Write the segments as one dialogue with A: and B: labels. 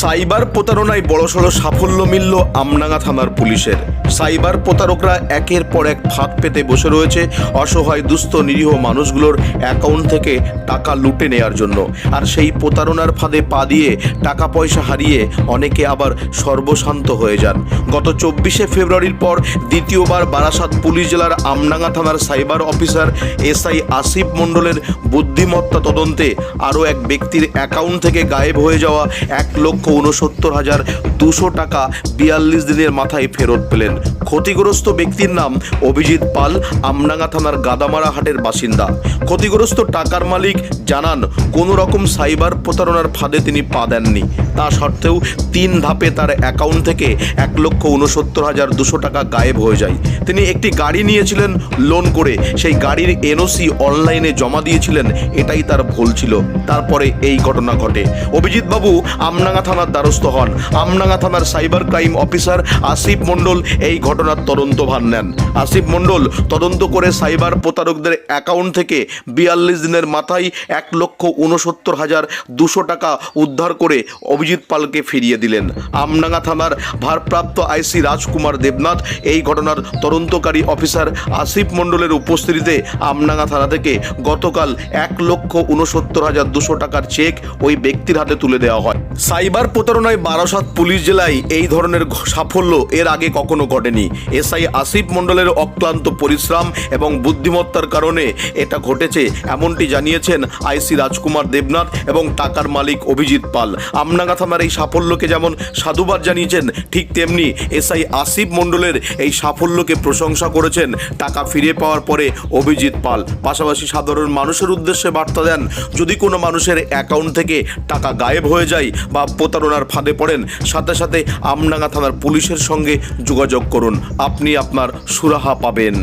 A: Cyber প্রতারণায় বড়সড় সাফল্য মিলল আমনাঙ্গা থানার পুলিশের। সাইবার প্রতারকরা একের পর এক ফাঁদ পেতে বসে রয়েছে অসহায়, দুস্থ, নিরীহ মানুষগুলোর অ্যাকাউন্ট থেকে টাকা লুটে নেয়ার জন্য। আর সেই প্রতারণার ফাঁদে পা দিয়ে টাকা পয়সা হারিয়ে অনেকে আবার সর্বশান্ত হয়ে যান। গত চব্বিশে ফেব্রুয়ারির পর দ্বিতীয়বার বারাসাত পুলিশ জেলার আমনাঙ্গা থানার সাইবার অফিসার এসআই আসিফ মণ্ডলের বুদ্ধিমত্তা তদন্তে আরও এক ব্যক্তির অ্যাকাউন্ট থেকে গায়েব হয়ে যাওয়া এক লক্ষ উনসত্তর হাজার দুশো টাকা বিয়াল্লিশ দিনের মাথায় ফেরত পেলেন। ক্ষতিগ্রস্ত ব্যক্তির নাম অভিজিৎ পাল আমনাঙ্গা থানার গাদামারা হাটের বাসিন্দা। ক্ষতিগ্রস্ত টাকার মালিক জানান, কোনো রকম সাইবার প্রতারণার ফাঁদে তিনি পা দেননি। তা সত্ত্বেও তিন ধাপে তার অ্যাকাউন্ট থেকে এক লক্ষ উনসত্তর হাজার দুশো টাকা গায়েব হয়ে যায়। তিনি একটি গাড়ি নিয়েছিলেন লোন করে। সেই গাড়ির এনওসি অনলাইনে জমা দিয়েছিলেন, এটাই তার ভুল ছিল। তারপরে এই ঘটনা ঘটে। অভিজিৎ বাবু আমনাঙ্গা থানার দ্বারস্থ হন। আমনাঙ্গা থানার cyber crime officer Asif Mondal এই ঘটনার তদন্ত ভার নেন। আসিফ মণ্ডল, তদন্ত করে সাইবার প্রতারকদের অ্যাকাউন্ট থেকে বিয়াল্লিশ দিনের মাথায় এক লক্ষ উনসত্তর হাজার দুশো টাকা উদ্ধার করে অভিজিৎ পালকে ফিরিয়ে দিলেন। আমনাঙ্গা থানার ভারপ্রাপ্ত আইসি রাজকুমার দেবনাথ এই ঘটনার তদন্তকারী অফিসার আসিফ মণ্ডলের উপস্থিতিতে আমনাঙ্গা থানা থেকে গতকাল এক লক্ষ উনসত্তর হাজার দুশো টাকার চেক ওই ব্যক্তির হাতে তুলে দেওয়া হয়। সাইবার প্রতারণায় বারাসাত পুলিশ জেলায় এই ধরনের সাফল্য এর আগে কখনো ঘটেনি। এসআই আসিফ মণ্ডলের অক্লান্ত পরিশ্রম এবং বুদ্ধিমত্তার কারণে এটা ঘটেছে, এমনটি জানিয়েছেন আইসি রাজকুমার দেবনাথ এবং টাকার মালিক অভিজিৎ পাল। আমনাঙ্গা থানার এই সাফল্যকে যেমন সাধুবাদ জানিয়েছেন, ঠিক তেমনি এসআই আসিফ মণ্ডলের এই সাফল্যকে প্রশংসা করেছেন টাকা ফিরে পাওয়ার পরে অভিজিৎ পাল। পাশাপাশি সাধারণ মানুষের উদ্দেশ্যে বার্তা দেন, যদি কোনো মানুষের অ্যাকাউন্ট থেকে টাকা গায়েব হয়ে যায় বা প্রতারণার ফাঁদে পড়েন, সাথে সাথে আমনাঙ্গা থানার পুলিশের সঙ্গে যোগাযোগ করুন। আপনি আপনার সুরাহা পাবেন।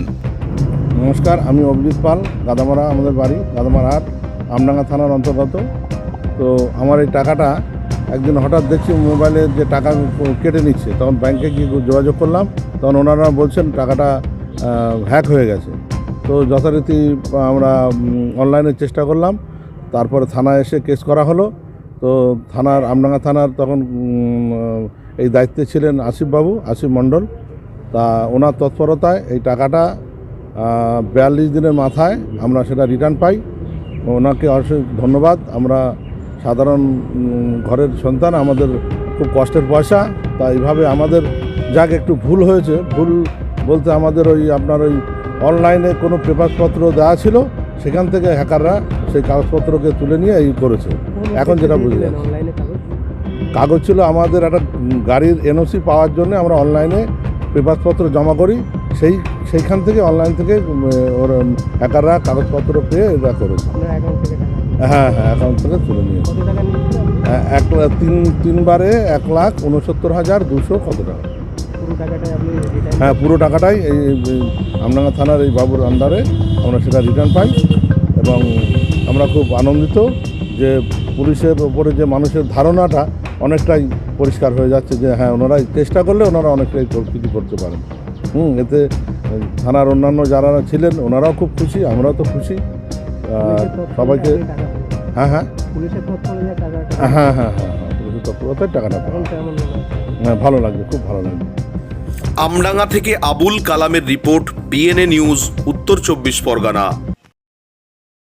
B: নমস্কার, আমি অভিজিৎ পাল, গাদামারা আমাদের বাড়ি, গাদামারা হাট, আমডাঙ্গা থানার অন্তর্গত। তো আমার এই টাকাটা একদিন হঠাৎ দেখছি মোবাইলে যে টাকা কেটে নিচ্ছে, তখন ব্যাংকে গিয়ে যোগাযোগ করলাম, তখন ওনারা বলছেন টাকাটা হ্যাক হয়ে গেছে। তো যথারীতি আমরা অনলাইনে চেষ্টা করলাম, তারপরে থানায় এসে কেস করা হলো। তো থানার, আমডাঙ্গা থানার তখন এই দায়িত্বে ছিলেন আসিফবাবু আসিফ মণ্ডল। তা ওনার তৎপরতায় এই টাকাটা বিয়াল্লিশ দিনের মাথায় আমরা সেটা রিটার্ন পাই। ওনাকে অবশ্যই ধন্যবাদ। আমরা সাধারণ ঘরের সন্তান, আমাদের খুব কষ্টের পয়সা। তা এইভাবে আমাদের যাক, একটু ভুল হয়েছে। ভুল বলতে আমাদের ওই, আপনার ওই অনলাইনে কোনো পেপারপত্র দেওয়া ছিল। সেখান থেকে হ্যাকাররা সেই কাগজপত্রকে তুলে নিয়ে এই করেছে। এখন যেটা বুঝে যাচ্ছে।
C: কাগজ
B: ছিল আমাদের একটা গাড়ির এনওসি পাওয়ার জন্য আমরা অনলাইনে পেপারপত্র জমা করি। সেই সেইখান থেকে অনলাইন থেকে ওর হ্যাকাররা কাগজপত্র পেয়ে এটা করেছে। হ্যাঁ হ্যাঁ অ্যাকাউন্ট থেকে তুলে নিয়ে
C: কত
B: এক তিন তিনবারে এক লাখ উনসত্তর হাজার দুশো কত টাকা। হ্যাঁ পুরো টাকাটাই এই এই আমডাঙ্গা থানার এই বাবুর আন্ডারে আমরা সেটা রিটার্ন পাই। এবং আমরা খুব আনন্দিত যে পুলিশের ওপরে যে মানুষের ধারণাটা অনেকটাই পরিষ্কার হয়ে যাচ্ছে যে হ্যাঁ ওনারা চেষ্টা করলে ওনারা অনেকটাই কিছু করতে পারেন। হুম এতে থানার অন্যান্য যারা ছিলেন ওনারাও খুব খুশি আমরাও তো খুশি। আর সবাইকে হ্যাঁ হ্যাঁ। হ্যাঁ হ্যাঁ হ্যাঁ হ্যাঁ পুলিশের তৎপরতায় টাকাটা
C: হয়?
B: হ্যাঁ। ভালো লাগছে খুব ভালো লাগছে
A: আমডাঙ্গা থেকে আবুল কালামের রিপোর্ট বিএনএ নিউজ উত্তর চব্বিশ পরগনা।